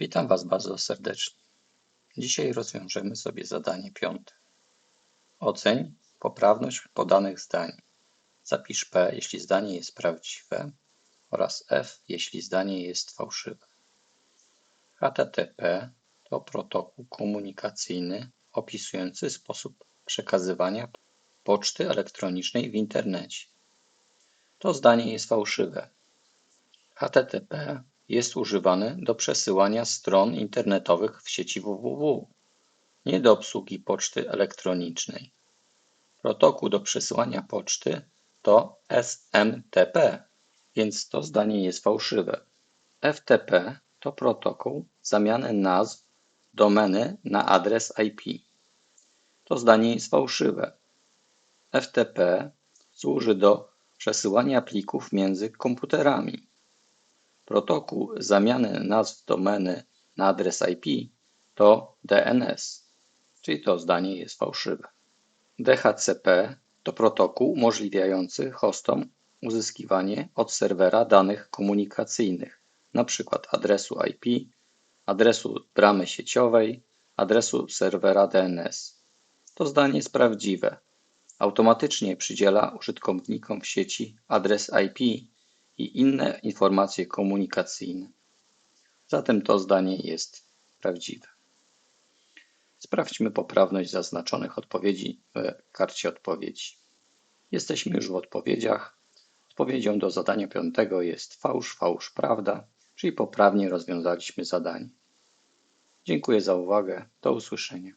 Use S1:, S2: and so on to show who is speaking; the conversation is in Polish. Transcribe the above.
S1: Witam Was bardzo serdecznie. Dzisiaj rozwiążemy sobie zadanie piąte. Oceń poprawność podanych zdań. Zapisz P, jeśli zdanie jest prawdziwe oraz F, jeśli zdanie jest fałszywe. HTTP to protokół komunikacyjny opisujący sposób przekazywania poczty elektronicznej w internecie. To zdanie jest fałszywe. HTTP jest używany do przesyłania stron internetowych w sieci www, nie do obsługi poczty elektronicznej. Protokół do przesyłania poczty to SMTP, więc to zdanie jest fałszywe. FTP to protokół zamiany nazw domeny na adres IP. To zdanie jest fałszywe. FTP służy do przesyłania plików między komputerami. Protokół zamiany nazw domeny na adres IP to DNS, czyli to zdanie jest fałszywe. DHCP to protokół umożliwiający hostom uzyskiwanie od serwera danych komunikacyjnych, np. adresu IP, adresu bramy sieciowej, adresu serwera DNS. To zdanie jest prawdziwe. Automatycznie przydziela użytkownikom sieci adres IP i inne informacje komunikacyjne. Zatem to zdanie jest prawdziwe. Sprawdźmy poprawność zaznaczonych odpowiedzi w karcie odpowiedzi. Jesteśmy już w odpowiedziach. Odpowiedzią do zadania piątego jest fałsz, fałsz, prawda, czyli poprawnie rozwiązaliśmy zadanie. Dziękuję za uwagę. Do usłyszenia.